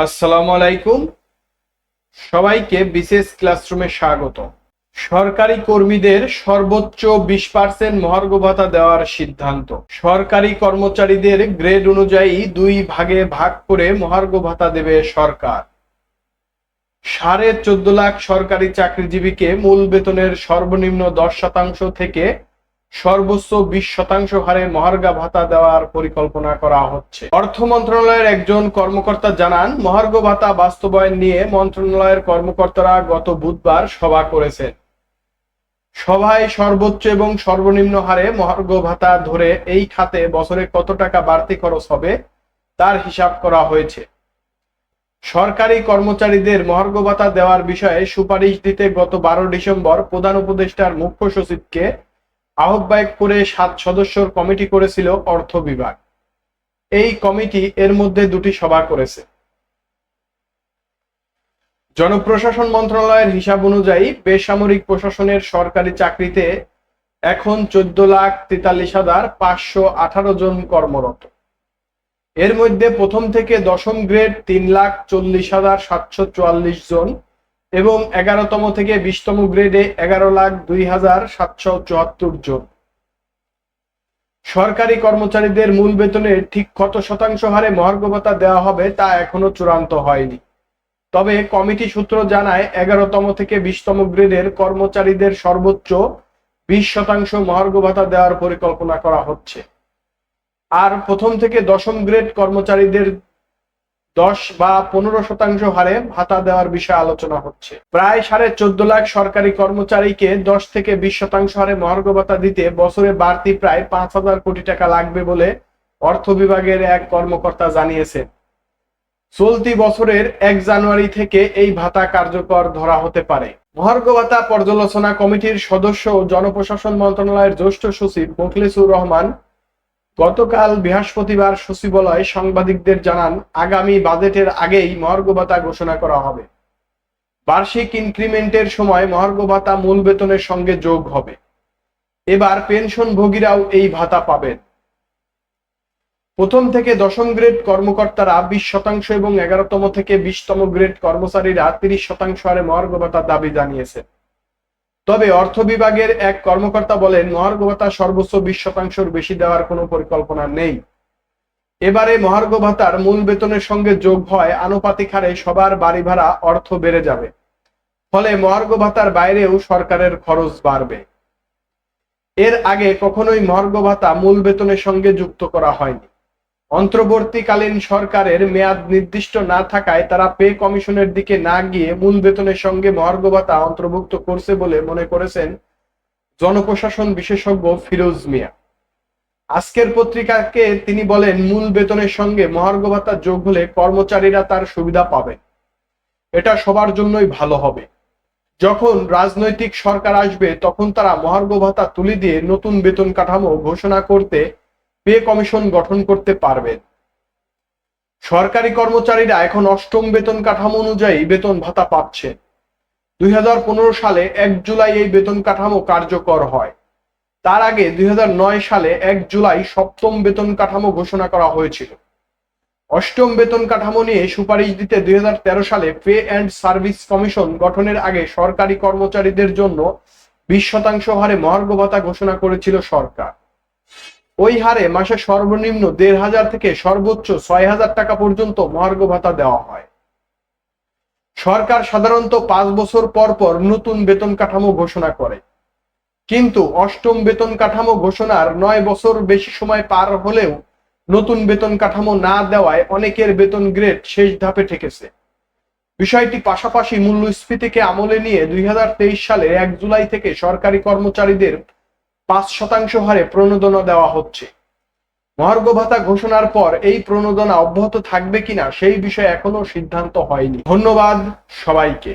আসসালামু আলাইকুম। সবাইকে বিশেষ ক্লাসরুমে স্বাগত সরকারি কর্মীদের সর্বোচ্চ বিশ পার্সেন্ট মহার্ঘ ভাতা দেওয়ার সিদ্ধান্ত। সরকারি কর্মচারীদের গ্রেড অনুযায়ী দুই ভাগে ভাগ করে মহার্ঘ ভাতা দেবে সরকার। সাড়ে চোদ্দ লাখ সরকারি চাকরিজীবীকে মূল বেতনের সর্বনিম্ন দশ শতাংশ থেকে সর্বোচ্চ বিশ শতাংশ হারে মহার্ঘা ভাতা দেওয়ার পরিকল্পনা করা হচ্ছে। অর্থ মন্ত্রণালয়ের একজন কর্মকর্তা জানান, মহার্ঘ ভাতা বাস্তবায়ন নিয়ে মন্ত্রণালয়ের কর্মকর্তারা গত বুধবার সভা করেছেন। সভায় সর্বোচ্চ এবং সর্বনিম্ন হারে মহার্ঘ ভাতা ধরে এই খাতে বছরে কত টাকা বাড়তি খরচ হবে তার হিসাব করা হয়েছে। সরকারি কর্মচারীদের মহার্ঘ ভাতা দেওয়ার বিষয়ে সুপারিশ দিতে গত বারো ডিসেম্বর প্রধান উপদেষ্টার মুখ্য সচিবকে আহ্বায়ক করে সাত সদস্যর কমিটি করেছিল অর্থ বিভাগ। এই কমিটি এর মধ্যে দুটি সভা করেছে। জনপ্রশাসন মন্ত্রণালয়ের হিসাব অনুযায়ী বেসামরিক প্রশাসনের সরকারি চাকরিতে এখন চোদ্দ লাখ তেতাল্লিশ হাজার পাঁচশো আঠারো জন কর্মরত। এর মধ্যে প্রথম থেকে দশম গ্রেড তিন লাখ চল্লিশ হাজার সাতশো চুয়াল্লিশ জন এবং এগারোতম থেকে বিশতম গ্রেডে এগারো লাখ দুই হাজার সাতশো চুয়াত্তর জন। সরকারি কর্মচারীদের মূল বেতনের ঠিক কত শতাংশ হারে মহার্ঘ ভাতা দেওয়া হবে তা এখনও চূড়ান্ত হয়নি। তবে কমিটি সূত্র জানায়, এগারোতম থেকে বিশতম গ্রেডের কর্মচারীদের সর্বোচ্চ বিশ শতাংশ মহার্ঘ ভাতা দেওয়ার পরিকল্পনা করা হচ্ছে। আর প্রথম থেকে দশম গ্রেড কর্মচারীদের দশ বা পনেরো শতাংশ হারে ভাতা দেওয়ার বিষয়ে আলোচনা হচ্ছে। প্রায় সাড়ে চোদ্দ লাখ সরকারি কর্মচারীকে দশ থেকে বিশ শতাংশ হারে মহার্ঘ ভাতা দিতে বছরে বাড়তি প্রায় পাঁচ হাজার কোটি টাকা লাগবে বলে অর্থ বিভাগের এক কর্মকর্তা জানিয়েছেন। চলতি বছরের এক জানুয়ারি থেকে এই ভাতা কার্যকর ধরা হতে পারে। মহার্ঘ ভাতা পর্যালোচনা কমিটির সদস্য ও জনপ্রশাসন মন্ত্রণালয়ের জ্যেষ্ঠ সচিব মোখলেসুর রহমান গতকাল বৃহস্পতিবার সচিবালয় সাংবাদিকদের জানান, আগামী বাজেটের আগেই মহার্ঘ ভাতা ঘোষণা করা হবে। বার্ষিক ইনক্রিমেন্টের সময় মহার্ঘ ভাতা মূল বেতনের সঙ্গে যোগ হবে। এবার পেনশনভোগীরাও এই ভাতা পাবেন। প্রথম থেকে দশম গ্রেড কর্মকর্তারা বিশ শতাংশ এবং এগারোতম থেকে বিশতম গ্রেড কর্মচারীরা তিরিশ শতাংশ হারে মহার্ঘ ভাতা দাবি জানিয়েছে তবে অর্থ বিভাগের এক কর্মকর্তা বলেন মহার্ঘ ভাতা সর্বোচ্চ বিশ শতাংশের বেশি দেওয়ার কোনো পরিকল্পনা নেই। এবারে মহার্ঘ ভাতার মূল বেতনের সঙ্গে যোগ হয় আনুপাতিক হারে সবার বাড়ি ভাড়া অর্থ বেড়ে যাবে। ফলে মহার্ঘ ভাতার বাইরেও সরকারের খরচ বাড়বে। এর আগে কখনোই মহার্ঘ ভাতা মূল বেতনের সঙ্গে যুক্ত করা হয়নি। অন্তর্বর্তীকালীন সরকারের মেয়াদ নির্দিষ্ট না থাকায় তারা পে কমিশনের দিকে না গিয়ে মূল বেতনের সঙ্গে মহার্ঘ ভাতা অন্তর্ভুক্ত করছে বলে মনে করেছেন জনপ্রশাসন বিশেষজ্ঞ ফিরোজ মিয়া। আজকের পত্রিকাকে তিনি বলেন, মূল বেতনের সঙ্গে মহার্ঘ ভাতা যোগ হলে কর্মচারীরা তার সুবিধা পাবে। এটা সবার জন্যই ভালো হবে। যখন রাজনৈতিক সরকার আসবে, তখন তারা মহার্ঘ ভাতা তুলে দিয়ে নতুন বেতন কাঠামো ঘোষণা করতে পে কমিশন গঠন করতে পারবেন সরকারি কর্মচারীরা এখন অষ্টম বেতন কাঠামো অনুযায়ী বেতন ভাতা পাচ্ছে। দুই হাজার পনেরো সালে এক জুলাই এই বেতন কাঠামো কার্যকর হয়। তার আগে দুই হাজার নয় সালে এক জুলাই সপ্তম বেতন কাঠামো ঘোষণা করা হয়েছিল। অষ্টম বেতন কাঠামো নিয়ে সুপারিশ দিতে দুই হাজার তেরো সালে পে অ্যান্ড সার্ভিস কমিশন গঠনের আগে সরকারি কর্মচারীদের জন্য বিশ শতাংশ হারে মহার্ঘ ভাতা ঘোষণা করেছিল সরকার। ওই হারে মাসে সর্বনিম্ন দেড় হাজার থেকে সর্বোচ্চ ছয় হাজার টাকা পর্যন্ত মহার্ঘ ভাতা দেওয়া হয়। সরকার সাধারণত পাঁচ বছর পর পর নতুন বেতন কাঠামো ঘোষণা করে। কিন্তু অষ্টম বেতন কাঠামো ঘোষণার নয় বছর বেশি সময় পার হলেও নতুন বেতন কাঠামো না দেওয়ায় অনেকের বেতন গ্রেড শেষ ধাপে ঠেকেছে। বিষয়টি পাশাপাশি মূল্যস্ফীতিকে আমলে নিয়ে দুই হাজার তেইশ সালে এক জুলাই থেকে সরকারি কর্মচারীদের পাঁচ শতাংশ হারে প্রণোদনা দেওয়া হচ্ছে। মহার্ঘ ভাতা ঘোষণার পর এই প্রণোদনা অব্যাহত থাকবে কিনা সেই বিষয়ে এখনও সিদ্ধান্ত হয়নি। ধন্যবাদ সবাইকে।